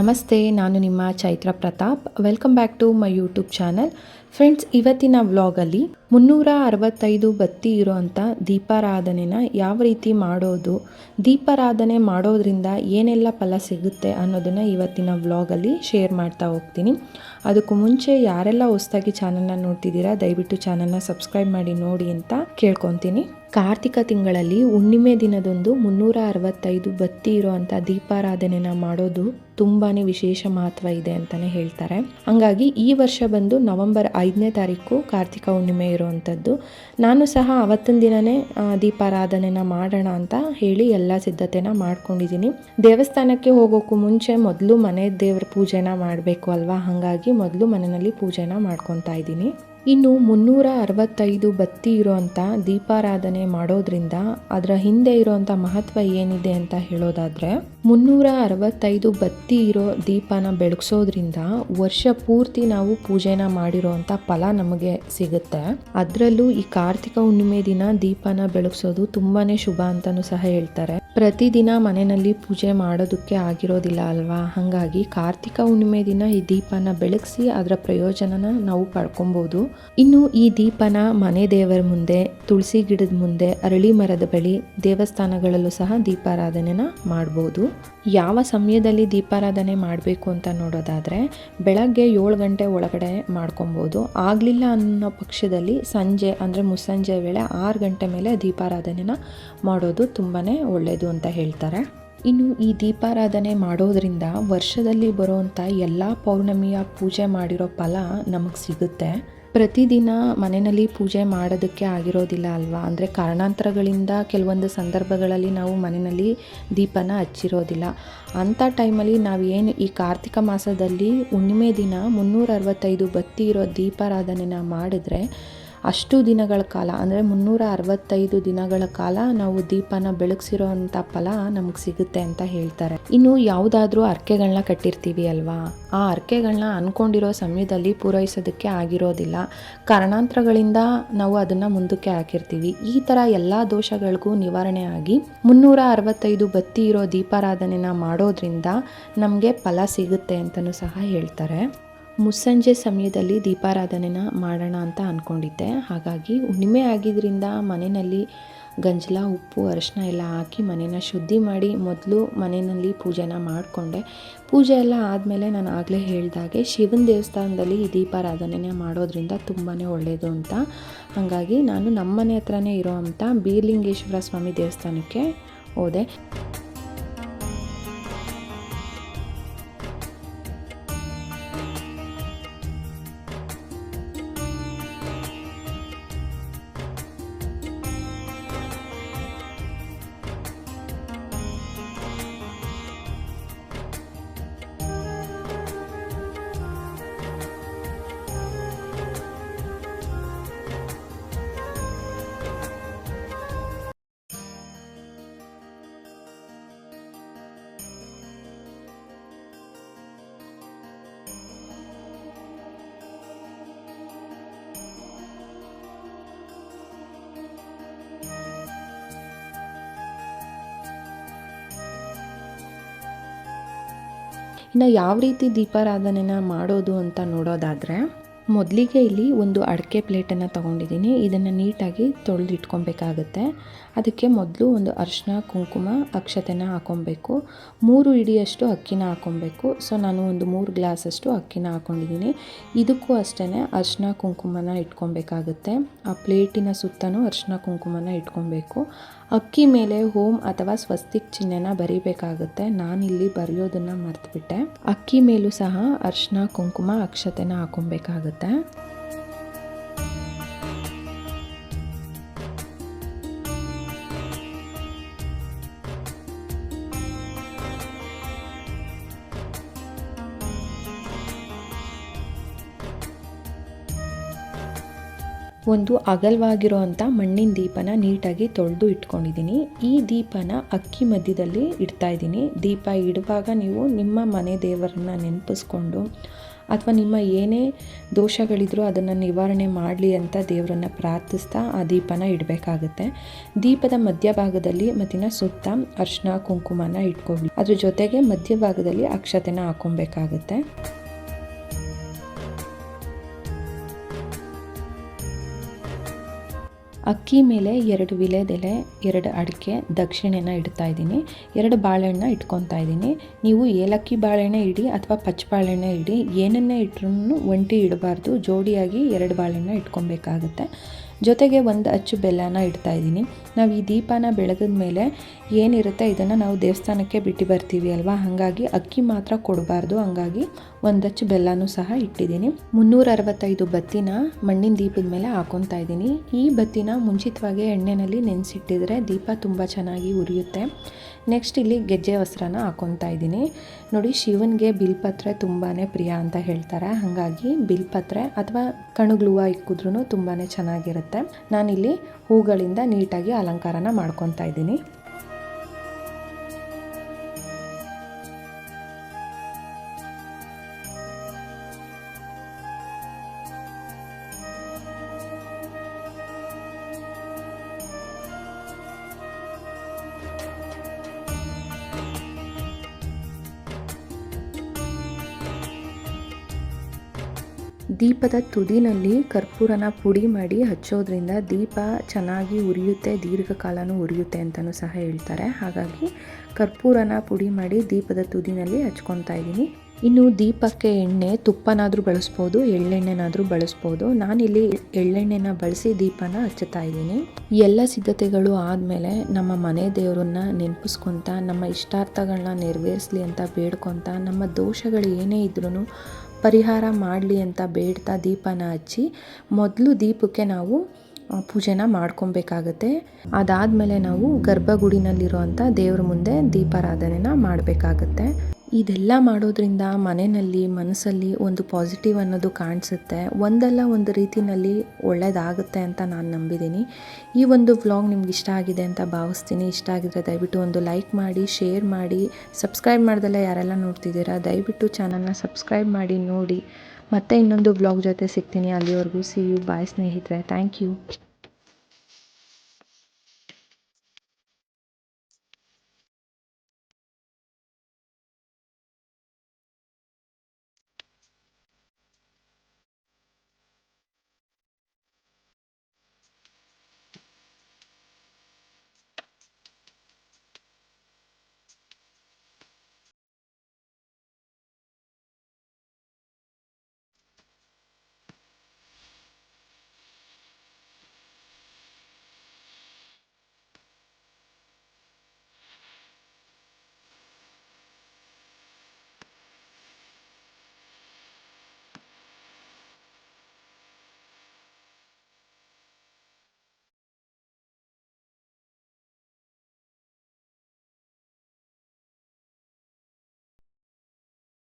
ನಮಸ್ತೆ ನಾನು ನಿಮ್ಮ Chaitra Pratap. Welcome back to my YouTube channel friends, ಇವತ್ತಿನ ವ್ಲಾಗಲ್ಲಿ ಮುನ್ನೂರ ಅರವತ್ತೈದು ಬತ್ತಿ ಇರೋವಂಥ ದೀಪಾರಾಧನೆನ ಯಾವ ರೀತಿ ಮಾಡೋದು, ದೀಪಾರಾಧನೆ ಮಾಡೋದ್ರಿಂದ ಏನೆಲ್ಲ ಫಲ ಸಿಗುತ್ತೆ ಅನ್ನೋದನ್ನು ಇವತ್ತಿನ ವ್ಲಾಗಲ್ಲಿ ಶೇರ್ ಮಾಡ್ತಾ ಹೋಗ್ತೀನಿ. ಅದಕ್ಕೂ ಮುಂಚೆ ಯಾರೆಲ್ಲ ಹೊಸ್ದಾಗಿ ಚಾನಲ್ನ ನೋಡ್ತಿದ್ದೀರಾ, ದಯವಿಟ್ಟು ಚಾನಲ್ನ ಸಬ್ಸ್ಕ್ರೈಬ್ ಮಾಡಿ ನೋಡಿ ಅಂತ ಕೇಳ್ಕೊತೀನಿ. ಕಾರ್ತಿಕ ತಿಂಗಳಲ್ಲಿ ಹುಣ್ಣಿಮೆ ದಿನದೊಂದು ಮುನ್ನೂರ ಅರವತ್ತೈದು ಬತ್ತಿ ಇರುವಂಥ ದೀಪಾರಾಧನೆನ ಮಾಡೋದು ತುಂಬಾನೇ ವಿಶೇಷ ಮಹತ್ವ ಇದೆ ಅಂತಾನೆ ಹೇಳ್ತಾರೆ. ಹಂಗಾಗಿ ಈ ವರ್ಷ ಬಂದು ನವೆಂಬರ್ ಐದನೇ ತಾರೀಕು ಕಾರ್ತಿಕ ಹುಣ್ಣಿಮೆ ಇರುವಂಥದ್ದು. ನಾನು ಸಹ ಅವತ್ತಿನ ದಿನನೇ ಆ, ದೀಪಾರಾಧನೆನ ಮಾಡೋಣ ಅಂತ ಹೇಳಿ ಎಲ್ಲ ಸಿದ್ಧತೆನ ಮಾಡ್ಕೊಂಡಿದ್ದೀನಿ. ದೇವಸ್ಥಾನಕ್ಕೆ ಹೋಗೋಕ್ಕೂ ಮುಂಚೆ ಮೊದಲು ಮನೆ ದೇವ್ರ ಪೂಜೆನ ಮಾಡಬೇಕು ಅಲ್ವಾ? ಹಾಗಾಗಿ ಮೊದಲು ಮನೆಯಲ್ಲಿ ಪೂಜೆನ ಮಾಡ್ಕೊತಾ ಇದ್ದೀನಿ. ಇನ್ನು ಮುನ್ನೂರ ಅರವತ್ತೈದು ಬತ್ತಿ ಇರೋವಂಥ ದೀಪಾರಾಧನೆ ಮಾಡೋದ್ರಿಂದ ಅದರ ಹಿಂದೆ ಇರೋವಂಥ ಮಹತ್ವ ಏನಿದೆ ಅಂತ ಹೇಳೋದಾದ್ರೆ, ಮುನ್ನೂರ ಅರವತ್ತೈದು ಬತ್ತಿ ಇರೋ ದೀಪನ ಬೆಳಗ್ಸೋದ್ರಿಂದ ವರ್ಷ ಪೂರ್ತಿ ನಾವು ಪೂಜೆನ ಮಾಡಿರೋವಂಥ ಫಲ ನಮಗೆ ಸಿಗುತ್ತೆ. ಅದರಲ್ಲೂ ಈ ಕಾರ್ತಿಕ ಹುಣ್ಣಿಮೆ ದಿನ ದೀಪನ ಬೆಳಗ್ಸೋದು ತುಂಬಾನೇ ಶುಭ ಅಂತಲೂ ಸಹ ಹೇಳ್ತಾರೆ. ಪ್ರತಿದಿನ ಮನೆಯಲ್ಲಿ ಪೂಜೆ ಮಾಡೋದಕ್ಕೆ ಆಗಿರೋದಿಲ್ಲ ಅಲ್ವಾ? ಹಾಗಾಗಿ ಕಾರ್ತಿಕ ಹುಣ್ಣಿಮೆ ದಿನ ಈ ದೀಪನ ಬೆಳಗಿಸಿ ಅದರ ಪ್ರಯೋಜನನ ನಾವು ಪಡ್ಕೊಬೋದು. ಇನ್ನು ಈ ದೀಪನ ಮನೆ ದೇವರ ಮುಂದೆ, ತುಳಸಿ ಗಿಡದ ಮುಂದೆ, ಅರಳಿ ಮರದ ಬಳಿ, ದೇವಸ್ಥಾನಗಳಲ್ಲೂ ಸಹ ದೀಪಾರಾಧನೆನ ಮಾಡ್ಬೋದು. ಯಾವ ಸಮಯದಲ್ಲಿ ದೀಪಾರಾಧನೆ ಮಾಡಬೇಕು ಅಂತ ನೋಡೋದಾದರೆ, ಬೆಳಗ್ಗೆ ಏಳು ಗಂಟೆ ಒಳಗಡೆ ಮಾಡ್ಕೊಬೋದು. ಆಗಲಿಲ್ಲ ಅನ್ನೋ ಪಕ್ಷದಲ್ಲಿ ಸಂಜೆ, ಅಂದರೆ ಮುಸ್ಸಂಜೆ ವೇಳೆ ಆರು ಗಂಟೆ ಮೇಲೆ ದೀಪಾರಾಧನೆನ ಮಾಡೋದು ತುಂಬಾ ಒಳ್ಳೆಯದು ಅಂತ ಹೇಳ್ತಾರೆ. ಇನ್ನು ಈ ದೀಪಾರಾಧನೆ ಮಾಡೋದ್ರಿಂದ ವರ್ಷದಲ್ಲಿ ಬರುವಂಥ ಎಲ್ಲ ಪೌರ್ಣಮಿಯ ಪೂಜೆ ಮಾಡಿರೋ ಫಲ ನಮಗೆ ಸಿಗುತ್ತೆ. ಪ್ರತಿದಿನ ಮನೆಯಲ್ಲಿ ಪೂಜೆ ಮಾಡೋದಕ್ಕೆ ಆಗಿರೋದಿಲ್ಲ ಅಲ್ವಾ? ಅಂದರೆ ಕಾರಣಾಂತರಗಳಿಂದ ಕೆಲವೊಂದು ಸಂದರ್ಭಗಳಲ್ಲಿ ನಾವು ಮನೆಯಲ್ಲಿ ದೀಪನ ಹಚ್ಚಿರೋದಿಲ್ಲ. ಅಂಥ ಟೈಮಲ್ಲಿ ನಾವು ಏನು ಈ ಕಾರ್ತಿಕ ಮಾಸದಲ್ಲಿ ಹುಣ್ಣಿಮೆ ದಿನ ಮುನ್ನೂರ ಅರವತ್ತೈದು ಬತ್ತಿ ಇರೋ ದೀಪಾರಾಧನೆನ ಮಾಡಿದ್ರೆ ಅಷ್ಟು ದಿನಗಳ ಕಾಲ, ಅಂದರೆ ಮುನ್ನೂರ ಅರವತ್ತೈದು ದಿನಗಳ ಕಾಲ ನಾವು ದೀಪನ ಬೆಳಗ್ಸಿರೋ ಅಂಥ ಫಲ ನಮಗೆ ಸಿಗುತ್ತೆ ಅಂತ ಹೇಳ್ತಾರೆ. ಇನ್ನು ಯಾವುದಾದ್ರೂ ಅರ್ಕೆಗಳನ್ನ ಕಟ್ಟಿರ್ತೀವಿ ಅಲ್ವಾ? ಆ ಅರ್ಕೆಗಳನ್ನ ಅನ್ಕೊಂಡಿರೋ ಸಮಯದಲ್ಲಿ ಪೂರೈಸೋದಕ್ಕೆ ಆಗಿರೋದಿಲ್ಲ. ಕಾರಣಾಂತರಗಳಿಂದ ನಾವು ಅದನ್ನು ಮುಂದಕ್ಕೆ ಹಾಕಿರ್ತೀವಿ. ಈ ಥರ ಎಲ್ಲ ದೋಷಗಳಿಗೂ ನಿವಾರಣೆ ಆಗಿ ಮುನ್ನೂರ ಅರವತ್ತೈದು ಬತ್ತಿ ಇರೋ ದೀಪಾರಾಧನೆನ ಮಾಡೋದ್ರಿಂದ ನಮಗೆ ಫಲ ಸಿಗುತ್ತೆ ಅಂತಲೂ ಸಹ ಹೇಳ್ತಾರೆ. ಮುಸ್ಸಂಜೆ ಸಮಯದಲ್ಲಿ ದೀಪಾರಾಧನೆನ ಮಾಡೋಣ ಅಂತ ಅಂದ್ಕೊಂಡಿದ್ದೆ ಹಾಗಾಗಿ ಹುಣ್ಣಿಮೆ ಆಗಿದ್ದರಿಂದ ಮನೆಯಲ್ಲಿ ಗಂಜಲ, ಉಪ್ಪು, ಅರಿಶಿನ ಎಲ್ಲ ಹಾಕಿ ಮನೇನ ಶುದ್ಧಿ ಮಾಡಿ ಮೊದಲು ಮನೆಯಲ್ಲಿ ಪೂಜೆನ ಮಾಡಿಕೊಂಡೆ. ಪೂಜೆ ಎಲ್ಲ ಆದಮೇಲೆ ನಾನು ಆಗಲೇ ಹೇಳ್ದಾಗೆ ಶಿವನ ದೇವಸ್ಥಾನದಲ್ಲಿ ಈ ದೀಪಾರಾಧನೆನ ಮಾಡೋದ್ರಿಂದ ತುಂಬಾ ಒಳ್ಳೆಯದು ಅಂತ. ಹಾಗಾಗಿ ನಾನು ನಮ್ಮ ಮನೆ ಹತ್ರನೇ ಇರೋವಂಥ ಬೀರ್ಲಿಂಗೇಶ್ವರ ಸ್ವಾಮಿ ದೇವಸ್ಥಾನಕ್ಕೆ ಹೋದೆ. ಇನ್ನು ಯಾವ ರೀತಿ ದೀಪಾರಾಧನೆನ ಮಾಡೋದು ಅಂತ ನೋಡೋದಾದರೆ ಮೊದಲಿಗೆ ಇಲ್ಲಿ ಒಂದು ಅಡಿಕೆ ಪ್ಲೇಟನ್ನು ತೊಗೊಂಡಿದ್ದೀನಿ. ಇದನ್ನು ನೀಟಾಗಿ ತೊಳೆದು ಇಟ್ಕೊಬೇಕಾಗತ್ತೆ ಅದಕ್ಕೆ ಮೊದಲು ಒಂದು ಅರಿಶಿನ ಕುಂಕುಮ, ಅಕ್ಷತೆನ ಹಾಕೊಬೇಕು. ಮೂರು ಇಡಿಯಷ್ಟು ಅಕ್ಕಿನ ಹಾಕೊಬೇಕು. ಸೊ, ನಾನು ಒಂದು ಮೂರು ಗ್ಲಾಸಷ್ಟು ಅಕ್ಕಿನ ಹಾಕ್ಕೊಂಡಿದ್ದೀನಿ ಇದಕ್ಕೂ ಅಷ್ಟೇ ಅರಿಶಿನ ಕುಂಕುಮನ ಇಟ್ಕೊಬೇಕಾಗುತ್ತೆ. ಆ ಪ್ಲೇಟಿನ ಸುತ್ತಲೂ ಅರಿಶಿನ ಕುಂಕುಮನ ಇಟ್ಕೊಬೇಕು. ಅಕ್ಕಿ ಮೇಲೆ ಹೋಮ್ ಅಥವಾ ಸ್ವಸ್ತಿಕ್ ಚಿಹ್ನೆನ ಬರಿಬೇಕಾಗುತ್ತೆ. ನಾನಿಲ್ಲಿ ಬರೆಯೋದನ್ನು ಮರ್ತುಬಿಟ್ಟೆ. ಅಕ್ಕಿ ಮೇಲೂ ಸಹ ಅರಿಶಿನ ಕುಂಕುಮ, ಅಕ್ಷತೆನ ಹಾಕೊಬೇಕಾಗುತ್ತೆ. ಒಂದು ಅಗಲವಾಗಿರೋವಂಥ ಮಣ್ಣಿನ ದೀಪನ ನೀಟಾಗಿ ತೊಳೆದು ಇಟ್ಕೊಂಡಿದ್ದೀನಿ. ಈ ದೀಪನ ಅಕ್ಕಿ ಮಧ್ಯದಲ್ಲಿ ಇಡ್ತಾ ಇದ್ದೀನಿ. ದೀಪ ಇಡುವಾಗ ನೀವು ನಿಮ್ಮ ಮನೆ ದೇವರನ್ನ ನೆನಪಿಸ್ಕೊಂಡು ಅಥವಾ ನಿಮ್ಮ ಏನೇ ದೋಷಗಳಿದ್ರೂ ಅದನ್ನು ನಿವಾರಣೆ ಮಾಡಲಿ ಅಂತ ದೇವರನ್ನು ಪ್ರಾರ್ಥಿಸ್ತಾ ಆ ದೀಪನ ಇಡಬೇಕಾಗುತ್ತೆ. ದೀಪದ ಮಧ್ಯಭಾಗದಲ್ಲಿ ಮತ್ತಿನ ಸುತ್ತ ಅರ್ಶನ, ಕುಂಕುಮನ ಇಟ್ಕೊಳ್ಳಿ. ಅದ್ರ ಜೊತೆಗೆ ಮಧ್ಯಭಾಗದಲ್ಲಿ ಅಕ್ಷತೆನ ಹಾಕೊಬೇಕಾಗುತ್ತೆ ಅಕ್ಕಿ ಮೇಲೆ ಎರಡು ವಿಲೇದೆಲೆ, ಎರಡು ಅಡಿಕೆ, ದಕ್ಷಿಣೆನ ಇಡ್ತಾ ಇದ್ದೀನಿ. ಎರಡು ಬಾಳೆಹಣ್ಣ ಇಟ್ಕೊತಾ ಇದ್ದೀನಿ. ನೀವು ಏಲಕ್ಕಿ ಬಾಳೆಹಣ್ಣೆ ಇಡಿ ಅಥವಾ ಪಚ್ಚ ಬಾಳೆಹಣ್ಣೆ ಇಡಿ ಏನನ್ನೇ ಇಟ್ರೂ ಒಂಟಿ ಇಡಬಾರ್ದು. ಜೋಡಿಯಾಗಿ ಎರಡು ಬಾಳೆಹಣ್ಣ ಇಟ್ಕೊಬೇಕಾಗುತ್ತೆ. ಜೊತೆಗೆ ಒಂದು ಅಚ್ಚು ಬೆಲ್ಲನ ಇಡ್ತಾ ಇದ್ದೀನಿ. ನಾವು ಈ ದೀಪನ ಬೆಳಗಿದ ಮೇಲೆ ಏನಿರುತ್ತೆ ಇದನ್ನು ನಾವು ದೇವಸ್ಥಾನಕ್ಕೆ ಬಿಟ್ಟು ಬರ್ತೀವಿ ಅಲ್ವಾ? ಹಾಗಾಗಿ ಅಕ್ಕಿ ಮಾತ್ರ ಕೊಡಬಾರ್ದು. ಹಂಗಾಗಿ ಒಂದಚ್ಚು ಬೆಲ್ಲನೂ ಸಹ ಇಟ್ಟಿದ್ದೀನಿ. ಮುನ್ನೂರ ಅರವತ್ತೈದು ಬತ್ತಿನ ಮಣ್ಣಿನ ದೀಪದ ಮೇಲೆ ಹಾಕೊತಾ ಇದ್ದೀನಿ. ಈ ಬತ್ತಿನ ಮುಂಚಿತವಾಗಿ ಎಣ್ಣೆಯಲ್ಲಿ ನೆನೆಸಿಟ್ಟಿದ್ರೆ ದೀಪ ತುಂಬ ಚೆನ್ನಾಗಿ ಉರಿಯುತ್ತೆ. ನೆಕ್ಸ್ಟ್ ಇಲ್ಲಿ ಗೆಜ್ಜೆ ವಸ್ತ್ರನ ಹಾಕೊತಾ ಇದ್ದೀನಿ. ನೋಡಿ, ಶಿವನಿಗೆ ಬಿಲ್ಪತ್ರೆ ತುಂಬಾ ಪ್ರಿಯ ಅಂತ ಹೇಳ್ತಾರೆ. ಹಾಗಾಗಿ ಬಿಲ್ಪತ್ರೆ ಅಥವಾ ಕಣುಗ್ಲುವ ಇಕ್ಕಿದ್ರೂ ತುಂಬಾ ಚೆನ್ನಾಗಿರುತ್ತೆ. ನಾನಿಲ್ಲಿ ಹೂಗಳಿಂದ ನೀಟಾಗಿ ಅಲಂಕಾರನ ಮಾಡ್ಕೊತಾ ಇದ್ದೀನಿ. ದೀಪದ ತುದಿನಲ್ಲಿ ಕರ್ಪೂರನ ಪುಡಿ ಮಾಡಿ ಹಚ್ಚೋದ್ರಿಂದ ದೀಪ ಚೆನ್ನಾಗಿ ಉರಿಯುತ್ತೆ, ದೀರ್ಘಕಾಲನೂ ಉರಿಯುತ್ತೆ ಅಂತಲೂ ಸಹ ಹೇಳ್ತಾರೆ. ಹಾಗಾಗಿ ಕರ್ಪೂರನ ಪುಡಿ ಮಾಡಿ ದೀಪದ ತುದಿನಲ್ಲಿ ಹಚ್ಕೊತಾ ಇದ್ದೀನಿ. ಇನ್ನು ದೀಪಕ್ಕೆ ಎಣ್ಣೆ ತುಪ್ಪನಾದರೂ ಬಳಸ್ಬೋದು, ಎಳ್ಳೆಣ್ಣೆನಾದರೂ ಬಳಸ್ಬೋದು. ನಾನಿಲ್ಲಿ ಎಳ್ಳೆಣ್ಣೆನ ಬಳಸಿ ದೀಪನ ಹಚ್ಚುತ್ತಾ ಇದ್ದೀನಿ. ಎಲ್ಲ ಸಿದ್ಧತೆಗಳು ಆದಮೇಲೆ ನಮ್ಮ ಮನೆ ದೇವರನ್ನ ನೆನಪಿಸ್ಕೊತ, ನಮ್ಮ ಇಷ್ಟಾರ್ಥಗಳನ್ನ ನೆರವೇರಿಸಲಿ ಅಂತ ಬೇಡ್ಕೊತ, ನಮ್ಮ ದೋಷಗಳು ಏನೇ ಇದ್ರೂ ಪರಿಹಾರ ಮಾಡಲಿ ಅಂತ ಬೇಡ್ತಾ ದೀಪನ ಹಚ್ಚಿ ಮೊದಲು ದೀಪಕ್ಕೆ ನಾವು ಪೂಜೆನ ಮಾಡ್ಕೊಬೇಕಾಗತ್ತೆ. ಅದಾದಮೇಲೆ ನಾವು ಗರ್ಭಗುಡಿನಲ್ಲಿರುವಂಥ ದೇವ್ರ ಮುಂದೆ ದೀಪಾರಾಧನೆನ ಮಾಡಬೇಕಾಗತ್ತೆ. ಇದೆಲ್ಲ ಮಾಡೋದ್ರಿಂದ ಮನೆಯಲ್ಲಿ, ಮನಸ್ಸಲ್ಲಿ ಒಂದು ಪಾಸಿಟಿವ್ ಅನ್ನೋದು ಕಾಣಿಸುತ್ತೆ. ಒಂದಲ್ಲ ಒಂದು ರೀತಿಯಲ್ಲಿ ಒಳ್ಳೆಯದಾಗುತ್ತೆ ಅಂತ ನಾನು ನಂಬಿದ್ದೀನಿ. ಈ ಒಂದು ವ್ಲಾಗ್ ನಿಮ್ಗೆ ಇಷ್ಟ ಆಗಿದೆ ಅಂತ ಭಾವಿಸ್ತೀನಿ. ಇಷ್ಟ ಆಗಿದ್ರೆ ದಯವಿಟ್ಟು ಒಂದು ಲೈಕ್ ಮಾಡಿ ಶೇರ್ ಮಾಡಿ. ಸಬ್ಸ್ಕ್ರೈಬ್ ಮಾಡ್ದೆಲ್ಲ ಯಾರೆಲ್ಲ ನೋಡ್ತಿದ್ದೀರಾ, ದಯವಿಟ್ಟು ಚಾನಲ್ನ ಸಬ್ಸ್ಕ್ರೈಬ್ ಮಾಡಿ, ನೋಡಿ. ಮತ್ತೆ ಇನ್ನೊಂದು ವ್ಲಾಗ್ ಜೊತೆ ಸಿಗ್ತೀನಿ. ಅಲ್ಲಿವರೆಗೂ ಸಿ ಯು ಬಾಯ್ ಸ್ನೇಹಿತರೆ. Thank you